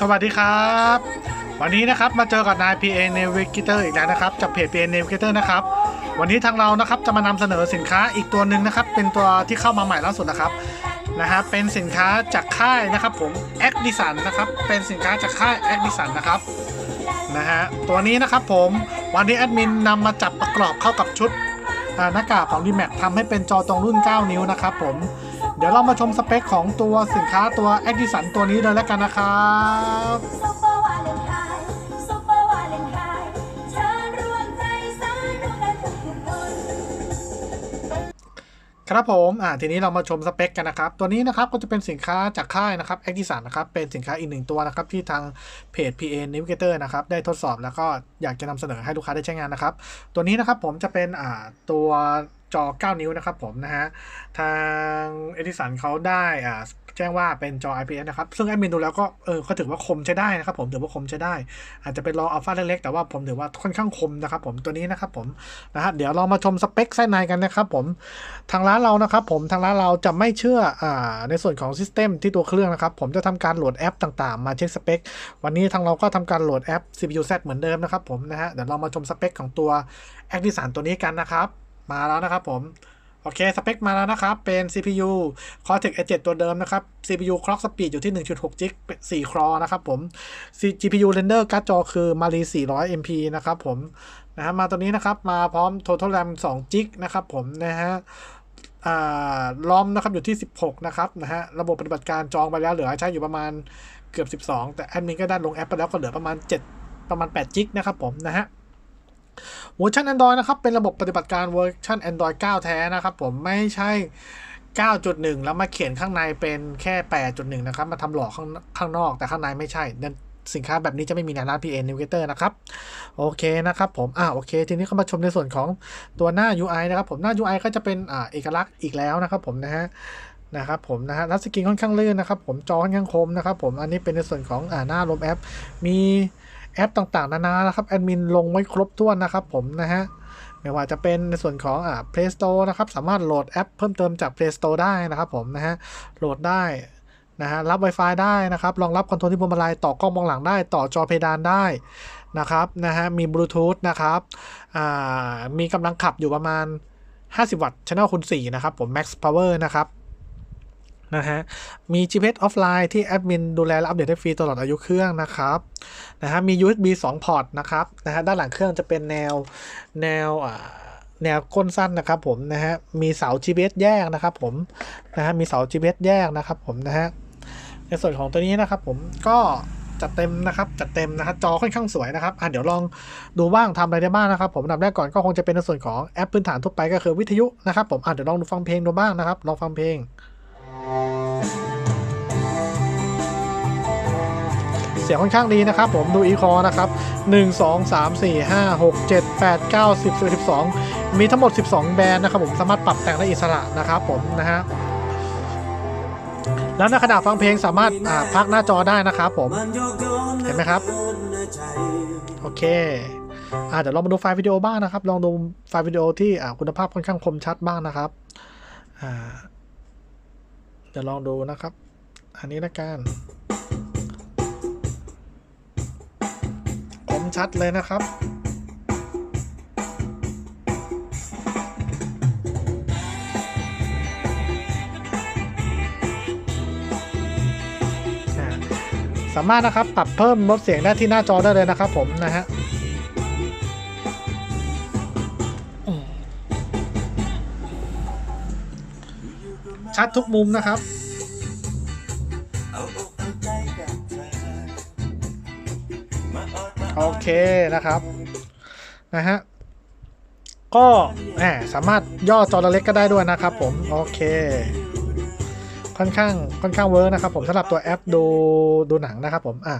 สวัสดีครับ วันนี้นะครับมาเจอกับนาย PA Navigator อีกแล้วนะครับจากเพจ PA Navigator นะครับ วันนี้ทางเรานะครับจะมานำเสนอสินค้าอีกตัวหนึ่งนะครับ เป็นตัวที่เข้ามาใหม่ล่าสุดนะครับนะฮะเป็นสินค้าจากค่ายนะครับผม a c d i s o n นะครับเป็นสินค้าจากค่าย a c d i s o n นะครับนะฮะตัวนี้นะครับผมวันนี้แอดมินนำมาจับประกอบเข้ากับชุดหน้ากากของ d m a x ทำให้เป็นจอตรงรุ่น 9 นิ้วนะครับผม เดี๋ยวเรามาชมสเปคของตัวสินค้าตัว a c d i s o n ตัวนี้เลยแล้วกันนะครับครับผมอ่าทีนี้เรามาชมสเปคกันนะครับ ตัวนี้นะครับก็จะเป็นสินค้าจากค่ายนะครับ a c t i s a n นนะครับ เป็นสินค้าอีกหนึ่งตัวนะครับ ที่ทางเพจ PA Navigator นะครับ ได้ทดสอบแล้วก็อยากจะนำเสนอให้ลูกค้าได้ใช้งานนะครับ ตัวนี้นะครับผมจะเป็นอ่าตัว จอ 9 นิ้วนะครับผมนะฮะ ทาง e d i s o n เขาได้อ่าแจ้งว่าเป็นจอ IPS นะครับ ซึ่งแอดมินดูแล้วก็เออก็ถือว่าคมใช้ได้นะครับผมถือว่าคมใช้ได้ อาจจะเป็นรออัลฟาเล็กๆ แต่ว่าผมถือว่าค่อนข้างคมนะครับผมตัวนี้นะครับผมนะฮะเดี๋ยวเรามาชมสเปคไส้ในกันนะครับผมทางร้านเรานะครับผมทางร้านเราจะไม่เชื่ออ่าในส่วนของซิสเต็มที่ตัวเครื่องนะครับผมจะทำการโหลดแอปต่างๆ มาเช็คสเปควันนี้ทางเราก็ทำการโหลดแอป CPU Z เหมือนเดิมนะครับผมนะฮะเดี๋ยวเรามาชมสเปคของตัว a c t i s a n ตัวนี้กันนะครับ มาแล้วนะครับผม โอเค สเปคมาแล้วนะครับ เป็น CPU Cortex A7 ตัวเดิมนะครับ CPU clock speed อยู่ที่ 1.6จิก4ครอนะครับผม GPU render การ์ดจอคือ Mali 400 MP นะครับผมนะฮะมาตัวนี้นะครับ มาพร้อม total RAM 2จิกนะครับผมนะฮะอ่าลอมนะครับอยู่ที่ 16 นะครับนะฮะระบบปฏิบัติการจองไปแล้วเหลือใช้อยู่ประมาณเกือบ 12 แต่แอดมินก็ได้ลงแอปไปแล้วก็เหลือประมาณ 7 ประมาณ8จิกนะครับผมนะฮะ เวอร์ชัน Android นะครับ เป็นระบบปฏิบัติการเวอร์ชัน Android 9 แท้นะครับ ผมไม่ใช่ 9.1 แล้วมาเขียนข้างในเป็นแค่ 8.1 นะครับ มาทำหลอกข้างข้างนอกแต่ข้างในไม่ใช่นั่นสินค้าแบบนี้จะไม่มีในร้าน PA Navigator นะครับ โอเคนะครับผม อ่าโอเค ทีนี้ก็มาชมในส่วนของตัวหน้า UI นะครับผมหน้า UI ก็จะเป็นอ่าเอกลักษณ์อีกแล้วนะครับผมนะฮะนะครับผมนะฮะรัสกรีนค่อนข้างลื่นนะครับ ผมจอค่อนข้างคมนะครับผมอันนี้เป็นในส่วนของอ่าหน้าลมแอป มี แอปต่างๆ นานานะครับแอดมินลงไว้ครบถ้วนนะครับผมนะฮะไม่ว่าจะเป็นในส่วนของอ่า Play Store นะครับสามารถโหลดแอปเพิ่มเติมจาก Play Store ได้นะครับผมนะฮะโหลดได้นะฮะรับ Wi-Fi ได้นะครับรองรับคอนโทรลที่พวงมาลัยต่อกล้องมองหลังได้ต่อจอเพดานได้นะครับนะฮะมีบลูทูธนะครับอ่ามีกำลังขับอยู่ประมาณ 50 วัตต์ Channel คูณ4นะครับผม Max Power นะครับ นะฮะ มี GPS offline ที่แอดมินดูแลและอัปเดตให้ฟรีตลอดอายุเครื่องนะครับนะฮะมี USB 2 พอร์ตนะครับนะฮะด้านหลังเครื่องจะเป็นแนวแนวอ่าแนวก้นสั้นนะครับผมนะฮะมีเสา GPS แยกนะครับผมนะฮะมีเสา GPS แยกนะครับผมนะฮะในส่วนของตัวนี้นะครับผมก็จัดเต็มนะครับจัดเต็มนะครับจอค่อนข้างสวยนะครับอะเดี๋ยวลองดูบ้างทำอะไรได้บ้างนะครับ ผมนดับแรกก่อนก็คงจะเป็นในส่วนของแอปพื้นฐานทั่วไปก็คือวิทยุนะครับผมอะเดี๋ยวลองดูฟังเพลงดูบ้างนะครับลองฟังเพลง เสียงค่อนข้างดีนะครับ ผมดูอีคอนะครับ 1 2 3 4 5 6 7 8 9 10 11 12 มีทั้งหมด 12 แบรนด์นะครับผมสามารถปรับแต่งได้อิสระนะครับผมนะฮะแล้วในขณะฟังเพลงสามารถอ่าพักหน้าจอได้นะครับผม เห็นไหมครับ โอเคอ่าเดี๋ยวลองมาดูไฟล์วิดีโอบ้างนะครับ ลองดูไฟล์วิดีโอที่อ่าคุณภาพค่อนข้างคมชัดบ้างนะครับอ่าเดี๋ยวลองดูนะครับ อันนี้ละกัน ชัดเลยนะครับอ่าสามารถนะครับปรับเพิ่มลดเสียงได้ที่หน้าจอได้เลยนะครับผมนะฮะอืมชัดทุกมุมนะครับ โอเคนะครับนะฮะก็แหมสามารถย่อจอเล็กก็ได้ด้วยนะครับผมโอเค ค่อนข้างค่อนข้างเวิร์กนะครับผมสำหรับตัวแอปดูดูหนังนะครับผมอะ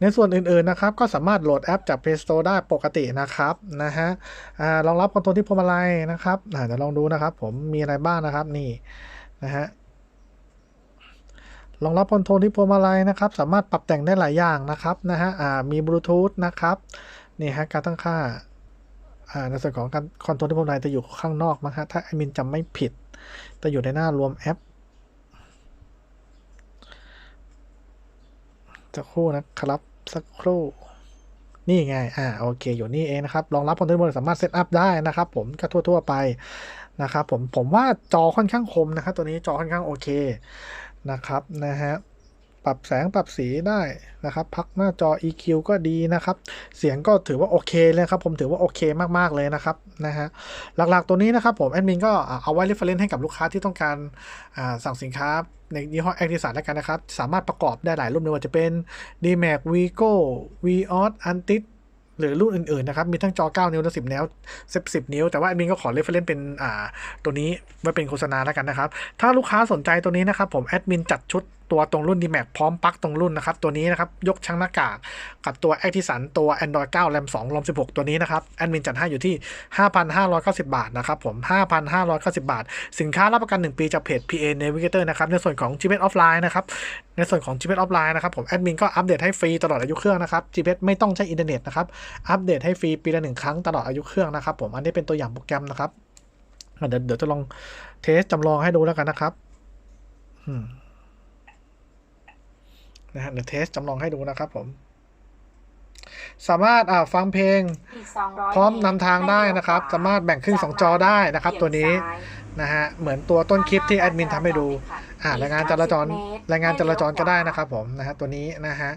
ในส่วนอื่นๆนะครับก็สามารถโหลดแอปจาก Play Store ได้ปกตินะครับนะฮะอ่ารองรับคอนโทรลที่พวงมาลัยนะครับอ่าเดี๋ยวลองดูนะครับผมมีอะไรบ้างนะครับนี่นะฮะ รองรับคอนโทรลที่พวงมาลัยนะครับ สามารถปรับแต่งได้หลายอย่างนะครับนะฮะมีบลูทูธนะครับนี่ฮะการตั้งค่าในส่วนของการคอนโทรลที่พวงมาลัยจะอยู่ข้างนอกนะฮะถ้าแอดมินจำไม่ผิดจะอยู่ในหน้ารวมแอปสักครู่นะครับสักครู่นี่ไง อ่า โอเค อยู่นี่เองนะครับ รองรับคอนเทนต์บนสามารถเซตอัพได้นะครับ ผม ก็ทั่ว ๆ ไปนะครับ ผม ผมว่าจอค่อนข้างคมนะครับ ตัวนี้จอค่อนข้างโอเค นะครับนะฮะปรับแสงปรับสีได้นะครับ พักหน้าจอ EQ ก็ดีนะครับ เสียงก็ถือว่าโอเคเลยครับ ผมถือว่าโอเคมากๆเลยนะครับนะฮะหลักๆตัวนี้นะครับผมแอดมินก็เอาไว้ reference ให้กับลูกค้าที่ต้องการสั่งสินค้าในยี่ห้อแอคทิสานแล้วกันนะครับ สามารถประกอบได้หลายรุ่นไม่ว่าจะเป็น DMAX Vigo Vios Antis หรือรุ่นอื่นๆนะครับ มีทั้งจอ 9 นิ้วและ10 นิ้ว10 10นิ้ว แต่ว่าแอดมินก็ขอเลฟเฟรนเป็นอ่าตัวนี้ไว้เป็นโฆษณาแล้วกันนะครับ ถ้าลูกค้าสนใจตัวนี้นะครับผมแอดมินจัดชุด ตัวตรงรุ่น DMAX พร้อมปลั๊กตรงรุ่นนะครับ ตัวนี้นะครับ ยกช่างหน้ากาก กับตัว a c t i s a n ตัว Android 9 RAM 2 ROM 16 ตัวนี้นะครับแอดมินจัดให้อยู่ที่ 5,590 บาทนะครับผม 5,590 บาท สินค้ารับประกัน 1 ปีจากเพจ PA Navigator นะครับในส่วนของ GPS Offline นะครับในส่วนของ GPS Offline นะครับผมแอดมินก็อัปเดตให้ฟรีตลอดอายุเครื่องนะครับ GPS ไม่ต้องใช้อินเทอร์เน็ตนะครับอัปเดตให้ฟรีปีละหนึ่งครั้งตลอดอายุเครื่องนะครับผมอันนี้เป็นตัวอย่างโปรแกรมนะครับเดี๋ยวจะลองเทสจำลองให้ดูแล้วกันนะครับ อืม นะฮะเดี๋ยวเทสจำลองให้ดูนะครับผม สามารถอ่าฟังเพลงอีก200พร้อมนำทางได้นะครับ สามารถแบ่งครึ่งสองจอได้นะครับ ตัวนี้เบี่ยงซ้ายนะฮะเหมือนตัวต้นคลิปที่แอดมินทำให้ดูอ่ารายงานจราจรรายงานจราจรก็ได้นะครับ ผมนะฮะตัวนี้นะฮะ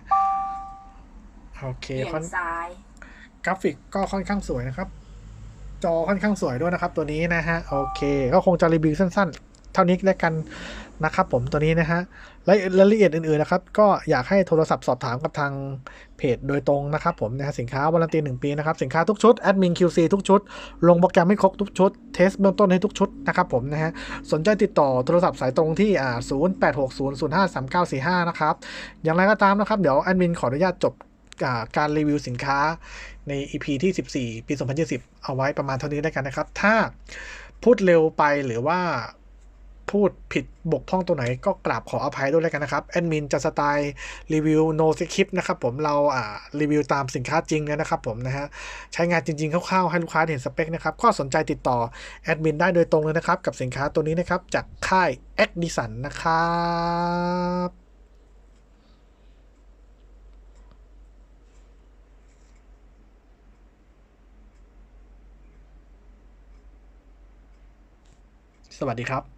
โอเคเบี่ยค่อนงซ้ายกราฟิกก็ค่อนข้างสวยนะครับ จอค่อนข้างสวยด้วยนะครับ ตัวนี้นะฮะโอเค ก็คงจะรีวิวสั้น ๆ เท่านี้แล้วกัน นะครับผมตัวนี้นะฮะและรายละเอียดอื่นๆนะครับ ก็อยากให้โทรศัพท์สอบถามกับทางเพจโดยตรงนะครับผมนะฮะสินค้าวารันตีหนึ่งปีนะครับ สินค้าทุกชุดแอดมิน QC ทุกชุด ลงโปรแกรมให้ครบทุกชุด เทสเบื้องต้นให้ทุกชุดนะครับผมนะฮะสนใจติดต่อโทรศัพท์สายตรงที่อ่า0 8 6 0 0 5 3 9 4 5 นะครับ อย่างไรก็ตามนะครับ เดี๋ยวแอดมินขออนุญาตจบการรีวิวสินค้าใน EP ที่ 14 ปี 2020 เอาไว้ประมาณเท่านี้แล้กันนะครับ ถ้าพูดเร็วไปหรือว่า พูดผิดบกพร่องตัวไหนก็กราบขออภัยด้วยแล้วกันนะครับ แอดมินจะสไตล์รีวิว no script นะครับผมเราอ่ารีวิวตามสินค้าจริงเลยนะครับผมนะฮะใช้งานจริงๆคร่าวๆให้ลูกค้าเห็นสเปคนะครับก็สนใจติดต่อแอดมินได้โดยตรงเลยนะครับ กับสินค้าตัวนี้นะครับ จากค่าย a c d i s o n นะครับสวัสดีครับ